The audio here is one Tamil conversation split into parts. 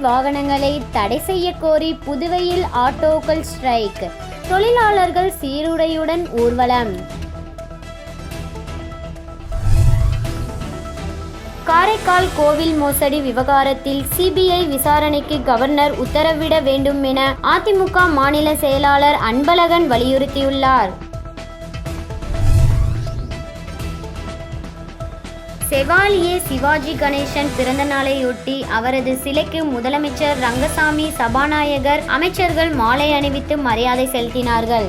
வாகனங்களை தடை செய்ய கோரி புதுவையில் ஆட்டோக்கள் ஸ்ட்ரைக். தொழிலாளர்கள் சீருடையுடன் ஊர்வலம். காரைக்கால் கோவில் மோசடி விவகாரத்தில் சிபிஐ விசாரணைக்கு கவர்னர் உத்தரவிட வேண்டும் என அதிமுக மாநில செயலாளர் அன்பழகன் வலியுறுத்தியுள்ளார். செவாலியே சிவாஜி கணேசன் பிறந்த நாளையொட்டி அவரது சிலைக்கு முதலமைச்சர் ரங்கசாமி சபாநாயகர் அமைச்சர்கள் மாலை அணிவித்து மரியாதை செலுத்தினார்கள்.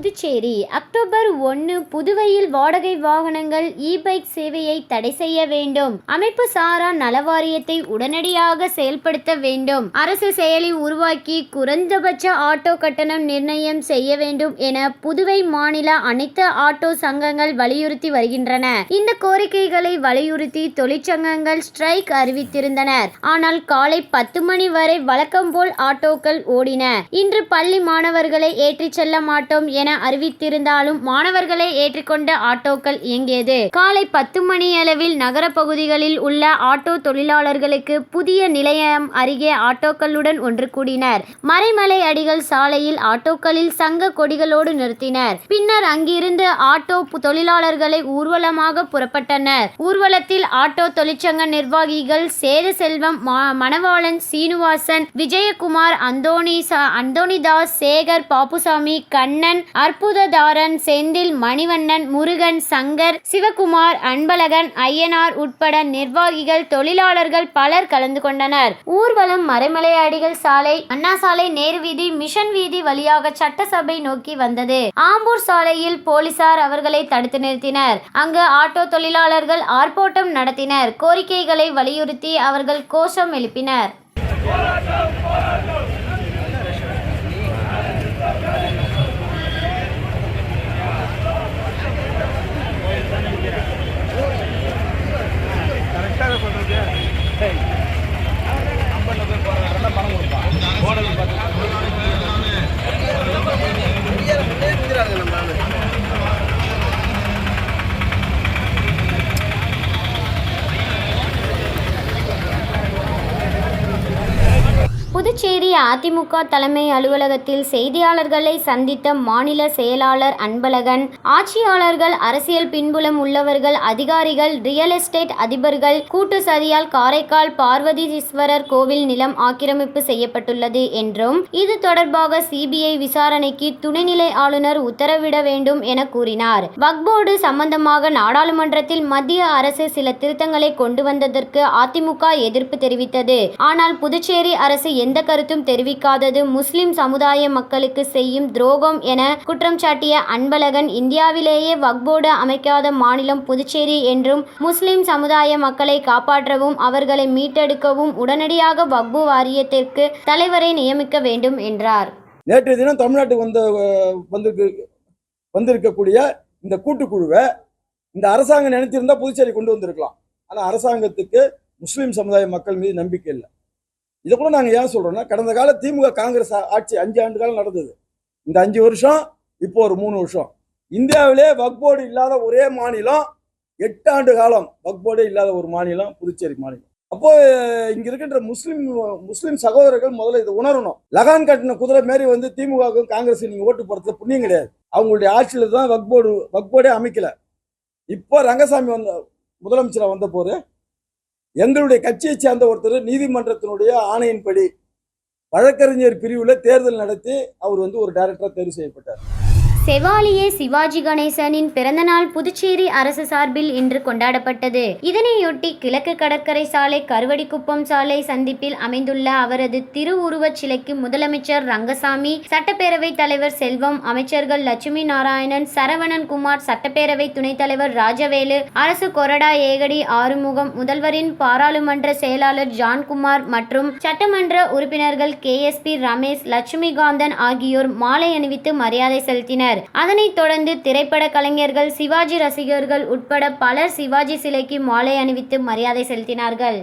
புதுச்சேரி அக்டோபர் ஒன்று புதுவையில் வாடகை வாகனங்கள் இ பைக் சேவையை தடை செய்ய வேண்டும். அமைப்பு சாரா நலவாரியத்தை உடனடியாக செயல்படுத்த வேண்டும். அரசு செயலி உருவாக்கி குறைந்தபட்ச ஆட்டோ கட்டணம் நிர்ணயம் செய்ய வேண்டும் என புதுவை மாநில அனைத்து ஆட்டோ சங்கங்கள் வலியுறுத்தி வருகின்றன. இந்த கோரிக்கைகளை வலியுறுத்தி தொழிற்சங்கங்கள் ஸ்ட்ரைக் அறிவித்திருந்தனர். ஆனால் காலை பத்து மணி வரை வழக்கம் போல் ஆட்டோக்கள் ஓடின. இன்று பள்ளி மாணவர்களை ஏற்றிச் செல்ல மாட்டோம் என என அறிவித்திருந்தாலும் மாணவர்களை ஏற்றுக்கொண்ட ஆட்டோக்கள் இயங்கியது. காலை பத்து மணி அளவில் நகர பகுதிகளில் உள்ள ஆட்டோ தொழிலாளர்களுக்கு புதிய நிலையம் அருகே ஆட்டோக்களுடன் ஒன்று கூடினர். மறைமலை அடிகள் சாலையில் ஆட்டோக்களில் சங்க கொடிகளோடு நிறுத்தினர். பின்னர் அங்கிருந்து ஆட்டோ தொழிலாளர்களை ஊர்வலமாக புறப்பட்டனர். ஊர்வலத்தில் ஆட்டோ தொழிற்சங்க நிர்வாகிகள் சேத செல்வம் மணவாளன் சீனிவாசன் விஜயகுமார் அந்தோனி அந்தோனிதாஸ் சேகர் பாப்புசாமி கண்ணன் அற்புததாரன் செந்தில் மணிவண்ணன் முருகன் சங்கர் சிவகுமார் அன்பழகன் ஐயனார் உட்பட நிர்வாகிகள் தொழிலாளர்கள் பலர் கலந்து கொண்டனர். ஊர்வலம் மறைமலையாடிகள் சாலை அண்ணா சாலை நேரு வீதி மிஷன் வீதி வழியாக சட்டசபை நோக்கி வந்தது. ஆம்பூர் சாலையில் போலீசார் அவர்களை தடுத்து நிறுத்தினர். அங்கு ஆட்டோ தொழிலாளர்கள் ஆர்ப்பாட்டம் நடத்தினர். கோரிக்கைகளை வலியுறுத்தி அவர்கள் கோஷம் எழுப்பினர். திமுக தலைமை அலுவலகத்தில் செய்தியாளர்களை சந்தித்த மாநில செயலாளர் அன்பழகன் ஆட்சியாளர்கள் அரசியல் பின்புலம் உள்ளவர்கள் அதிகாரிகள் ரியல் எஸ்டேட் அதிபர்கள் கூட்டு சதியால் காரைக்கால் பார்வதீஸ்வரர் கோவில் நிலம் ஆக்கிரமிப்பு செய்யப்பட்டுள்ளது என்றும் இது தொடர்பாக சிபிஐ விசாரணைக்கு துணைநிலை ஆளுநர் உத்தரவிட வேண்டும் என கூறினார். வக்போர்டு சம்பந்தமாக நாடாளுமன்றத்தில் மத்திய அரசு சில திருத்தங்களை கொண்டு வந்ததற்கு அதிமுக எதிர்ப்பு தெரிவித்தது. ஆனால் புதுச்சேரி அரசு எந்த கருத்தும் இல்லாதது முஸ்லிம் சமுதாய மக்களுக்கு செய்யும் துரோகம் என குற்றம் சாட்டிய அன்பழகன் இந்தியாவிலேயே வக்போர்டு அமைக்காத மாநிலம் புதுச்சேரி என்றும் முஸ்லிம் சமுதாய மக்களை காப்பாற்றவும் அவர்களை மீட்டெடுக்கவும் உடனடியாக வக்பு வாரியத்திற்கு தலைவரை நியமிக்க வேண்டும் என்றார். நேற்று தினம் தமிழ்நாட்டுக்கு வந்த வந்திருக்கு வந்திருக்கக்கூடிய இந்த கூட்டுக்குழுவை இந்த அரசாங்கம் நினைத்திருந்தா புதுச்சேரி கொண்டு வந்திருக்கலாம். ஆனால் அரசாங்கத்துக்கு முஸ்லீம் சமுதாய மக்கள் மீது நம்பிக்கை இல்லை. இதை கூட நாங்கள் ஏன் சொல்கிறோன்னா கடந்த கால திமுக காங்கிரஸ் ஆட்சி அஞ்சு ஆண்டு காலம் நடந்தது. இந்த அஞ்சு வருஷம் இப்போ ஒரு மூணு வருஷம். இந்தியாவிலே வக்போர்டு இல்லாத ஒரே மாநிலம் எட்டு ஆண்டு காலம் வக்போர்டே இல்லாத ஒரு மாநிலம் புதுச்சேரி மாநிலம். அப்போ இங்க இருக்கின்ற முஸ்லீம் முஸ்லீம் சகோதரர்கள் முதல்ல இதை உணரணும். லகான் கட்டின குதிரை மாரி வந்து திமுகவுக்கும் காங்கிரஸ் நீங்க ஓட்டு போடுறது புண்ணியம் கிடையாது. அவங்களுடைய ஆட்சியில தான் வக்போர்டு வக்போர்டே அமைக்கல. இப்போ ரங்கசாமி வந்த முதலமைச்சராக வந்த போது எங்களுடைய கட்சியை சேர்ந்த ஒருத்தர் நீதிமன்றத்தினுடைய ஆணையின்படி வழக்கறிஞர் பிரிவில் தேர்தல் நடத்தி அவர் வந்து ஒரு டைரக்டராக தேர்வு செய்யப்பட்டார். செவாலியே சிவாஜி கணேசனின் பிறந்தநாள் புதுச்சேரி அரசு சார்பில் இன்று கொண்டாடப்பட்டது. இதனையொட்டி கிழக்கு கடற்கரை சாலை கருவடிக்குப்பம் சாலை சந்திப்பில் அமைந்துள்ள அவரது திருவுருவச் சிலைக்கு முதலமைச்சர் ரங்கசாமி சட்டப்பேரவைத் தலைவர் செல்வம் அமைச்சர்கள் லட்சுமி நாராயணன் சரவணன் குமார் சட்டப்பேரவை துணைத் தலைவர் ராஜவேலு அரசு கொறடா ஏகடி ஆறுமுகம் முதல்வரின் பாராளுமன்ற செயலாளர் ஜான்குமார் மற்றும் சட்டமன்ற உறுப்பினர்கள் K S P Ramesh Lakshmikanthan ஆகியோர் மாலை அணிவித்து மரியாதை செலுத்தினர். அதனைத் தொடர்ந்து திரைப்பட கலைஞர்கள் சிவாஜி ரசிகர்கள் உட்பட பலர் சிவாஜி சிலைக்கு மாலை அணிவித்து மரியாதை செலுத்தினார்கள்.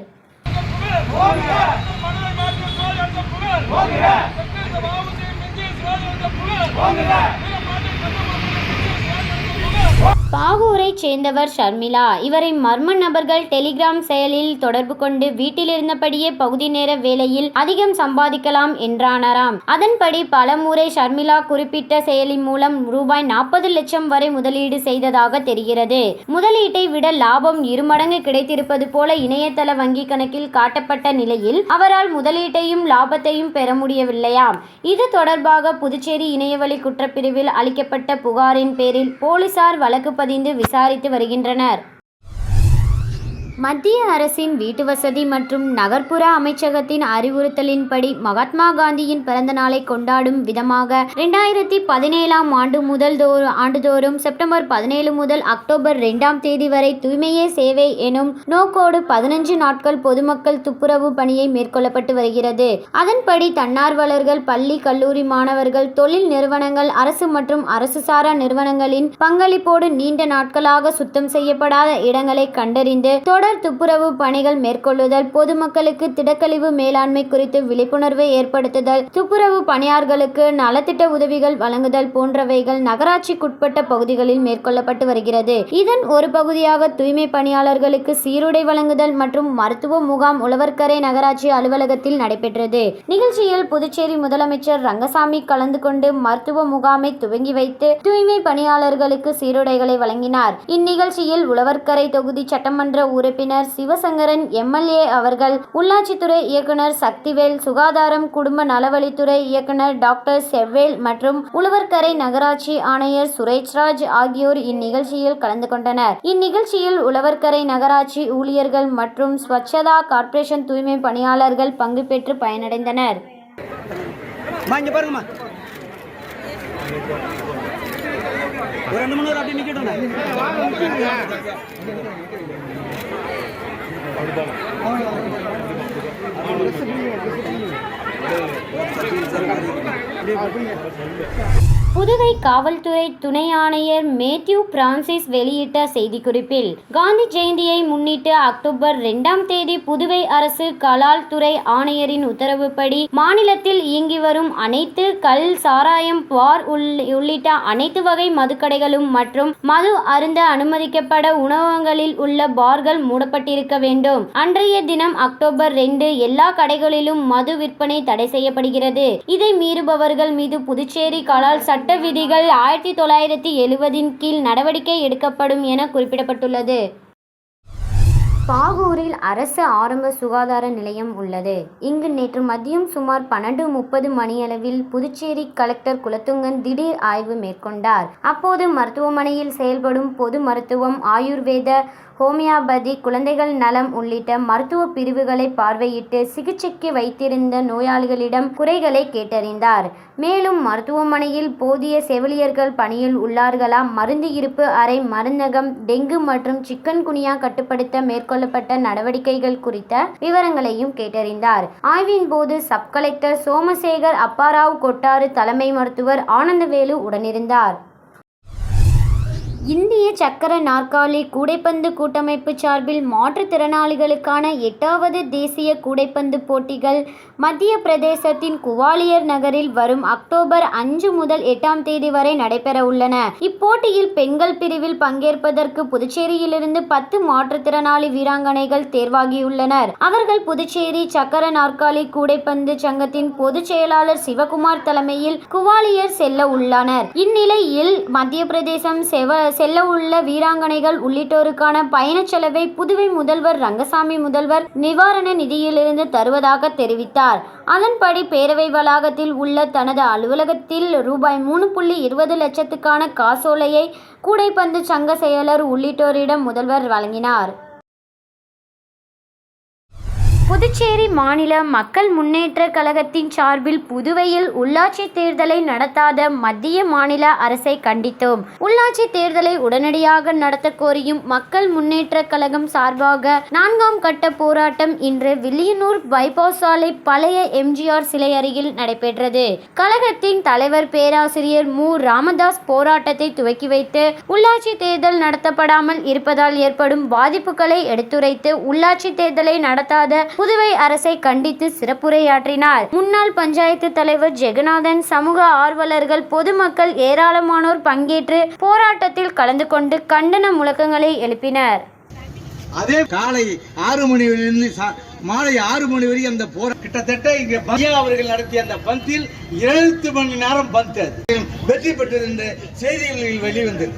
பாகூரை சேர்ந்தவர் ஷர்மிளா. இவரை மர்ம நபர்கள் டெலிகிராம் செயலில் தொடர்பு கொண்டு வீட்டில் இருந்தபடியே பகுதி நேர வேலையில் அதிகம் சம்பாதிக்கலாம் என்றானராம். அதன்படி பலமுறை ஷர்மிளா குறிப்பிட்ட செயலி மூலம் ரூபாய் நாற்பது லட்சம் வரை முதலீடு செய்ததாக தெரிகிறது. முதலீட்டை விட லாபம் இருமடங்கு கிடைத்திருப்பது போல இணையதள வங்கி கணக்கில் காட்டப்பட்ட நிலையில் அவரால் முதலீட்டையும் லாபத்தையும் பெற முடியவில்லையாம். இது தொடர்பாக புதுச்சேரி இணையவழி குற்றப்பிரிவில் அளிக்கப்பட்ட புகாரின் பேரில் போலீசார் வழக்கு பதிந்து விசாரித்து வருகின்றனர். மத்திய அரசின் வீட்டு வசதி மற்றும் நகர்ப்புற அமைச்சகத்தின் அறிவுறுத்தலின்படி மகாத்மா காந்தியின் பிறந்த நாளை கொண்டாடும் விதமாக இரண்டாயிரத்தி பதினேழாம் ஆண்டு முதல் தோறும் ஆண்டுதோறும் செப்டம்பர் பதினேழு முதல் அக்டோபர் ரெண்டாம் தேதி வரை தூய்மையே சேவை எனும் நோக்கோடு பதினஞ்சு நாட்கள் பொதுமக்கள் துப்புரவு பணியை மேற்கொள்ளப்பட்டு வருகிறது. அதன்படி தன்னார்வலர்கள் பள்ளி கல்லூரி மாணவர்கள் தொழில் நிறுவனங்கள் அரசு மற்றும் அரசு சாரா நிறுவனங்களின் பங்களிப்போடு நீண்ட நாட்களாக சுத்தம் செய்யப்படாத இடங்களை கண்டறிந்து தொடர் துப்புரவு பணிகள் மேற்கொள்ளுதல் பொதுமக்களுக்கு திடக்கழிவு மேலாண்மை குறித்து விழிப்புணர்வு ஏற்படுத்துதல் துப்புரவு பணியாளர்களுக்கு நலத்திட்ட உதவிகள் வழங்குதல் போன்றவைகள் நகராட்சிக்குட்பட்ட பகுதிகளில் மேற்கொள்ளப்பட்டு வருகிறது. இதன் ஒரு பகுதியாக தூய்மை பணியாளர்களுக்கு சீருடை வழங்குதல் மற்றும் மருத்துவ முகாம் உழவர்கரை நகராட்சி அலுவலகத்தில் நடைபெற்றது. நிகழ்ச்சியில் புதுச்சேரி முதலமைச்சர் ரங்கசாமி கலந்து கொண்டு மருத்துவ முகாமை துவங்கி வைத்து தூய்மை பணியாளர்களுக்கு சீருடைகளை வழங்கினார். இந்நிகழ்ச்சியில் உழவர்கரை தொகுதி சட்டமன்ற உறுப்பினர் சிவசங்கரன் எம்எல்ஏ அவர்கள் உள்ளாட்சித்துறை இயக்குனர் சக்திவேல் சுகாதாரம் குடும்ப நலவழித்துறை இயக்குனர் டாக்டர் செவ்வேல் மற்றும் உழவர்கரை நகராட்சி ஆணையர் சுரேஷ்ராஜ் ஆகியோர் இந்நிகழ்ச்சியில் கலந்து கொண்டனர். இந்நிகழ்ச்சியில் உழவர்கரை நகராட்சி ஊழியர்கள் மற்றும் ஸ்வச்சதா கார்ப்பரேஷன் தூய்மை பணியாளர்கள் பங்கு பெற்று பயனடைந்தனர். ஒரு ரெண்டு மணி நேரம் அப்படியே நிக்கட்டும் அப்படியே புதுவை காவல்துறை துணை ஆணையர் மேத்யூ பிரான்சிஸ் வெளியிட்ட செய்திக்குறிப்பில் காந்தி ஜெயந்தியை முன்னிட்டு அக்டோபர் இரண்டாம் தேதி புதுவை அரசு கலால் துறை ஆணையரின் உத்தரவுப்படி மாநிலத்தில் இயங்கி வரும் அனைத்து கல் சாராயம் பார் உள்ளிட்ட அனைத்து வகை மதுக்கடைகளும் மற்றும் மது அருந்த அனுமதிக்கப்பட உணவகங்களில் உள்ள பார்கள் மூடப்பட்டிருக்க வேண்டும். அன்றைய தினம் அக்டோபர் ரெண்டு எல்லா கடைகளிலும் மது விற்பனை தடை செய்யப்படுகிறது. இதை மீறுபவர்கள் மீது புதுச்சேரி கலால் சட்ட சட்ட விதிகள் ஆயிரத்தி தொள்ளாயிரத்தி எழுவதின் கீழ் நடவடிக்கை எடுக்கப்படும் என குறிப்பிடப்பட்டுள்ளது. பாகூரில் அரசு ஆரம்ப சுகாதார நிலையம் உள்ளது. இங்கு நேற்று மதியம் சுமார் பன்னெண்டு முப்பது மணியளவில் புதுச்சேரி கலெக்டர் குலத்துங்கன் திடீர் ஆய்வு மேற்கொண்டார். அப்போது மருத்துவமனையில் செயல்படும் பொது மருத்துவம் ஆயுர்வேத ஹோமியோபதி குழந்தைகள் நலம் உள்ளிட்ட மருத்துவ பிரிவுகளை பார்வையிட்டு சிகிச்சைக்கு வைத்திருந்த நோயாளிகளிடம் குறைகளை கேட்டறிந்தார். மேலும் மருத்துவமனையில் போதிய செவிலியர்கள் பணியில் உள்ளார்களா? மருந்து இருப்பு அறை மருந்தகம் டெங்கு மற்றும் சிக்கன் குனியா கட்டுப்படுத்த மேற்கொள்ளப்பட்ட நடவடிக்கைகள் குறித்த விவரங்களையும் கேட்டறிந்தார். ஆய்வின் போது சப் கலெக்டர் சோமசேகர் அப்பாராவ் கொட்டாறு தலைமை மருத்துவர் ஆனந்தவேலு உடனிருந்தார். இந்திய சக்கர நாற்காலி கூடைப்பந்து கூட்டமைப்பு சார்பில் மாற்றுத்திறனாளிகளுக்கான எட்டாவது தேசிய கூடைப்பந்து போட்டிகள் மத்திய பிரதேசத்தின் குவாலியர் நகரில் வரும் அக்டோபர் அஞ்சு முதல் எட்டாம் தேதி வரை நடைபெற உள்ளன. இப்போட்டியில் பெண்கள் பிரிவில் பங்கேற்பதற்கு புதுச்சேரியிலிருந்து பத்து மாற்றுத்திறனாளி வீராங்கனைகள் தேர்வாகியுள்ளனர். அவர்கள் புதுச்சேரி சக்கர நாற்காலி கூடைப்பந்து சங்கத்தின் பொதுச் செயலாளர் சிவகுமார் தலைமையில் குவாலியர் செல்ல உள்ளனர். இந்நிலையில் மத்திய பிரதேசம் செவ செல்ல உள்ள வீராங்கனைகள் உள்ளிட்டோருக்கான பயணச் செலவை புதுவை முதல்வர் ரங்கசாமி முதல்வர் நிவாரண நிதியிலிருந்து தருவதாக தெரிவித்தார். அதன்படி பேரவை வளாகத்தில் உள்ள தனது அலுவலகத்தில் ரூபாய் மூணு புள்ளி இருபது லட்சத்துக்கான காசோலையை கூடைப்பந்து சங்க செயலர் உள்ளிட்டோரிடம் முதல்வர் வழங்கினார். புதுச்சேரி மாநில மக்கள் முன்னேற்ற கழகத்தின் சார்பில் புதுவையில் உள்ளாட்சி தேர்தலை நடத்தாத மத்திய மாநில அரசை கண்டித்தோம். உள்ளாட்சி தேர்தலை உடனடியாக நடத்த கோரியும் மக்கள் முன்னேற்ற கழகம் சார்பாக நான்காம் கட்ட போராட்டம் இன்று வில்லியனூர் பைபாஸ் சாலை பழைய எம்ஜிஆர் சிலை அருகில் நடைபெற்றது. கழகத்தின் தலைவர் பேராசிரியர் மு. ராமதாஸ் போராட்டத்தை துவக்கி வைத்து உள்ளாட்சி தேர்தல் நடத்தப்படாமல் இருப்பதால் ஏற்படும் பாதிப்புகளை எடுத்துரைத்து உள்ளாட்சி தேர்தலை நடத்தாத புதுவை அரசை கண்டித்து சிறப்புரையாற்றினார். முன்னாள் பஞ்சாயத்து தலைவர் ஜெகநாதன் சமூக ஆர்வலர்கள் பொதுமக்கள் ஏராளமானோர் பங்கேற்று போராட்டத்தில் கலந்து கொண்டு கண்டன முழக்கங்களை எழுப்பினர். அதே காலை ஆறு மணியிலிருந்து மாலை ஆறு மணி வரை அந்த போரா கிட்டத்தட்ட இங்க பையா அவர்கள் நடத்திய அந்த பந்தில் எழுபத்து மணி நேரம் பந்த் வெற்றி பெற்றது என்று செய்திகளில் வெளிவந்தது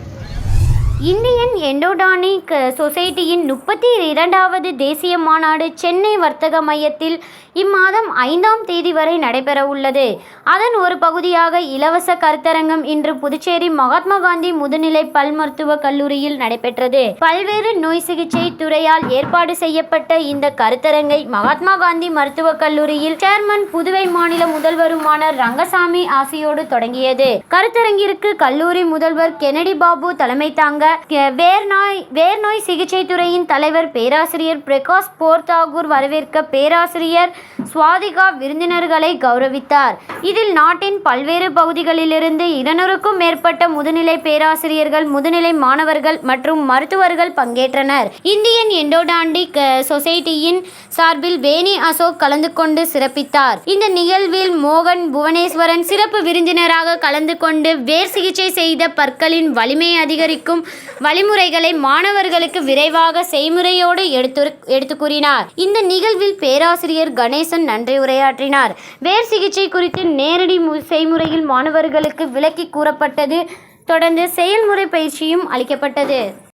இந்தியன் எண்டோடானிக் சொசைட்டியின் முப்பத்தி இரண்டாவது தேசிய மாநாடு சென்னை வர்த்தக மையத்தில் இம்மாதம் ஐந்தாம் தேதி வரை நடைபெறவுள்ளது. அதன் ஒரு பகுதியாக இலவச கருத்தரங்கம் இன்று புதுச்சேரி மகாத்மா காந்தி முதுநிலை பல் மருத்துவ கல்லூரியில் நடைபெற்றது. பல்வேறு நோய் சிகிச்சை துறையால் ஏற்பாடு செய்யப்பட்ட இந்த கருத்தரங்கை மகாத்மா காந்தி மருத்துவக் கல்லூரியில் சேர்மன் புதுவை மாநில முதல்வருமான ரங்கசாமி ஆசியோடு தொடங்கியது. கருத்தரங்கிற்கு கல்லூரி முதல்வர் கெனடி பாபு தலைமை தாங்க கே- வேர்நாய் வேர்நோய் சிகிச்சை துறையின் தலைவர் பேராசிரியர் பிரகாஷ் போர்தாகூர் வரவேற்க பேராசிரியர் சுவாதிகா விருந்தினர்களை கௌரவித்தார். இதில் நாட்டின் பல்வேறு பகுதிகளிலிருந்து இருநூறுக்கும் மேற்பட்ட முதுநிலை பேராசிரியர்கள் முதுநிலை மாணவர்கள் மற்றும் மருத்துவர்கள் பங்கேற்றனர். இந்தியன் எண்டோடாண்டிக் சொசைட்டியின் சார்பில் வேணி அசோக் கலந்து கொண்டு சிறப்பித்தார். இந்த நிகழ்வில் மோகன் புவனேஸ்வரன் சிறப்பு விருந்தினராக கலந்து கொண்டு வேர் சிகிச்சை செய்த பற்களின் வலிமை அதிகரிக்கும் வழிமுறைகளை மாணவர்களுக்கு விரைவாக செய்முறையோடு எடுத்து எடுத்து கூறினார். இந்த நிகழ்வில் பேராசிரியர் கணேசன் நன்றி உரையாற்றினார். வேர் சிகிச்சை குறித்து நேரடி செய்முறையில் மாணவர்களுக்கு விளக்கி கூறப்பட்டது. தொடர்ந்து செயல்முறை பயிற்சியும் அளிக்கப்பட்டது.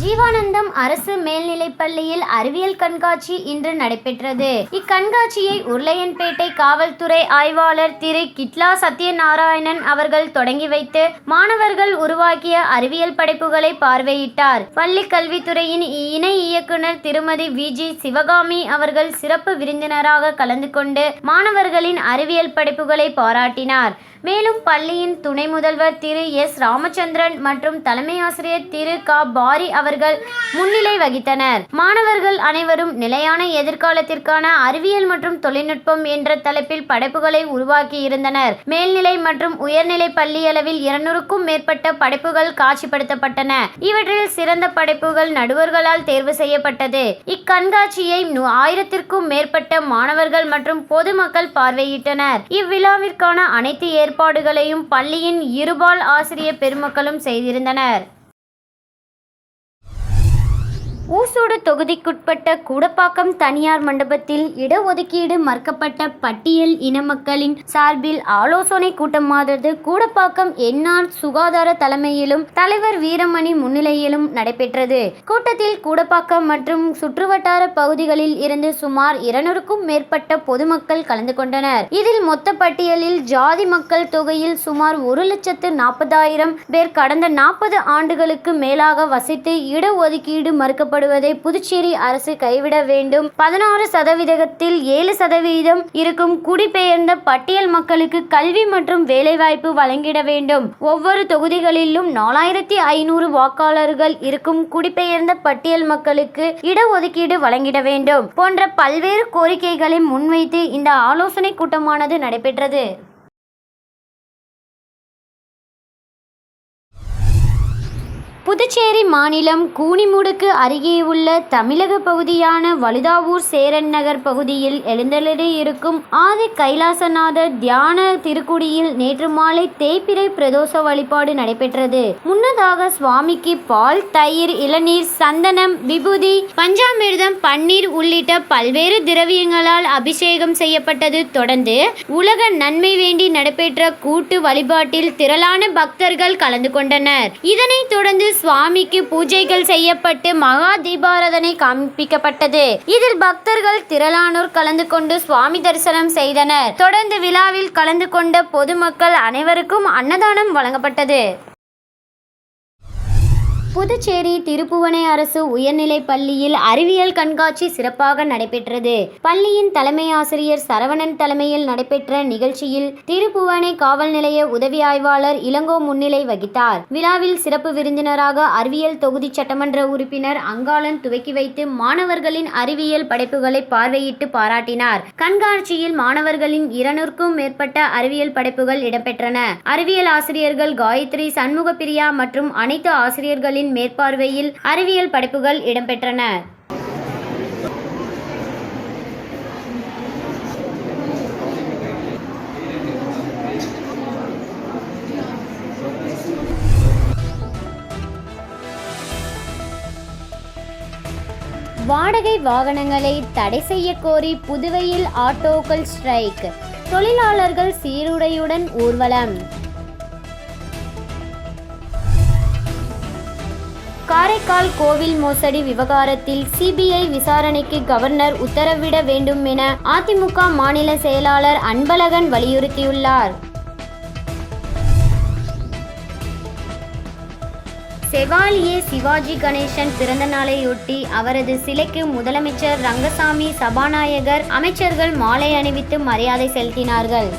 ஜீவானந்தம் அரசு மேல்நிலைப் பள்ளியில் அறிவியல் கண்காட்சி இன்று நடைபெற்றது. இக்கண்காட்சியை உருளையன்பேட்டை காவல்துறை ஆய்வாளர் திரு கிட்லா சத்யநாராயணன் அவர்கள் தொடங்கி வைத்து மாணவர்கள் உருவாக்கிய அறிவியல் படைப்புகளை பார்வையிட்டார். பள்ளி கல்வித்துறையின் இணை இயக்குனர் திருமதி விஜி சிவகாமி அவர்கள் சிறப்பு விருந்தினராக கலந்து கொண்டு மாணவர்களின் அறிவியல் படைப்புகளை பாராட்டினார். மேலும் பள்ளியின் துணை முதல்வர் திரு எஸ் ராமச்சந்திரன் மற்றும் தலைமை ஆசிரியர் திரு க பாரி அவர்கள் முன்னிலை வகித்தனர். மாணவர்கள் அனைவரும் நிலையான எதிர்காலத்திற்கான அறிவியல் மற்றும் தொழில்நுட்பம் என்ற தலைப்பில் படைப்புகளை உருவாக்கி இருந்தனர். மேல்நிலை மற்றும் உயர்நிலை பள்ளி அளவில் இருநூறுக்கும் மேற்பட்ட படைப்புகள் காட்சிப்படுத்தப்பட்டன. இவற்றில் சிறந்த படைப்புகள் நடுவர்களால் தேர்வு செய்யப்பட்டது. இக்கண்காட்சியை ஆயிரத்திற்கும் மேற்பட்ட மாணவர்கள் மற்றும் பொதுமக்கள் பார்வையிட்டனர். இவ்விழாவிற்கான அனைத்து ஏற்பாடுகளையும் பள்ளியின் இருபால் ஆசிரியர் பெருமக்களும் செய்திருந்தனர். ஊசோடு தொகுதிக்குட்பட்ட கூடப்பாக்கம் தனியார் மண்டபத்தில் இடஒதுக்கீடு மறுக்கப்பட்ட பட்டியல் இன மக்களின் சார்பில் ஆலோசனை கூட்டமானது கூடப்பாக்கம் என்ஆர் சுகாதார தலைமையிலும் தலைவர் வீரமணி முன்னிலையிலும் நடைபெற்றது. கூட்டத்தில் கூடப்பாக்கம் மற்றும் சுற்றுவட்டார பகுதிகளில் இருந்து சுமார் இருநூறுக்கும் மேற்பட்ட பொதுமக்கள் கலந்து கொண்டனர். இதில் மொத்த பட்டியலில் ஜாதி மக்கள் தொகையில் சுமார் ஒரு லட்சத்து நாற்பதாயிரம் பேர் கடந்த நாற்பது ஆண்டுகளுக்கு மேலாக வசித்து இடஒதுக்கீடு மறுக்கப்படுவதை புதுச்சேரி அரசு கைவிட வேண்டும். பதினாறு சதவீதத்தில் ஏழு சதவீதம் இருக்கும் குடிபெயர்ந்த பட்டியல் மக்களுக்கு கல்வி மற்றும் வேலைவாய்ப்பு வழங்கிட வேண்டும். ஒவ்வொரு தொகுதிகளிலும் நாலாயிரத்தி ஐநூறு வாக்காளர்கள் இருக்கும் குடிபெயர்ந்த பட்டியல் மக்களுக்கு இடஒதுக்கீடு வழங்கிட வேண்டும். போன்ற பல்வேறு கோரிக்கைகளை முன்வைத்து இந்த ஆலோசனை கூட்டமானது நடைபெற்றது. புதுச்சேரி மாநிலம் கூனிமுடுக்கு அருகே உள்ள தமிழக பகுதியான வழுதாவூர் சேரன் நகர் பகுதியில் எழுந்தருளி இருக்கும் ஆதி கைலாசநாதர் தியான திருக்குடியில் நேற்று மாலை தேய்பிறை பிரதோஷ வழிபாடு நடைபெற்றது. முன்னதாக சுவாமிக்கு பால் தயிர் இளநீர் சந்தனம் விபூதி பஞ்சாமிர்தம் பன்னீர் உள்ளிட்ட பல்வேறு திரவியங்களால் அபிஷேகம் செய்யப்பட்டது. தொடர்ந்து உலக நன்மை வேண்டி நடைபெற்ற கூட்டு வழிபாட்டில் திரளான பக்தர்கள் கலந்து கொண்டனர். இதனைத் தொடர்ந்து சுவாமிக்கு பூஜைகள் செய்யப்பட்டு மகா தீபாராதனை காண்பிக்கப்பட்டது. இதில் பக்தர்கள் திரளானோர் கலந்து கொண்டு சுவாமி தரிசனம் செய்தனர். தொடர்ந்து விழாவில் கலந்து கொண்ட பொதுமக்கள் அனைவருக்கும் அன்னதானம் வழங்கப்பட்டது. புதுச்சேரி திருப்புவனை அரசு உயர்நிலைப் பள்ளியில் அறிவியல் கண்காட்சி சிறப்பாக நடைபெற்றது. பள்ளியின் தலைமை ஆசிரியர் சரவணன் தலைமையில் நடைபெற்ற நிகழ்ச்சியில் திருப்புவனை காவல் நிலைய உதவி ஆய்வாளர் இளங்கோ முன்னிலை வகித்தார். விழாவில் சிறப்பு விருந்தினராக அறிவியல் தொகுதி சட்டமன்ற உறுப்பினர் அங்காளன் துவக்கி வைத்து மாணவர்களின் அறிவியல் படைப்புகளை பார்வையிட்டு பாராட்டினார். கண்காட்சியில் மாணவர்களின் இருநூறுக்கும் மேற்பட்ட அறிவியல் படைப்புகள் இடம்பெற்றன. அறிவியல் ஆசிரியர்கள் காயத்ரி சண்முகப்பிரியா மற்றும் அனைத்து ஆசிரியர்களின் குழுவின் மேற்பார்வையில் அறிவியல் படைப்புகள் இடம்பெற்றன. வாடகை வாகனங்களை தடை செய்ய கோரி புதுவையில் ஆட்டோக்கள் ஸ்ட்ரைக். தொழிலாளர்கள் சீருடையுடன் ஊர்வலம். காரைக்கால் கோவில் மோசடி விவகாரத்தில் சிபிஐ விசாரணைக்கு கவர்னர் உத்தரவிட வேண்டும் என அதிமுக மாநில செயலாளர் அன்பழகன் வலியுறுத்தியுள்ளார். செவாலியே சிவாஜி கணேசன் பிறந்த நாளையொட்டி அவரது சிலைக்கு முதலமைச்சர் ரங்கசாமி சபாநாயகர் அமைச்சர்கள் மாலை அணிவித்து மரியாதை செலுத்தினார்கள்.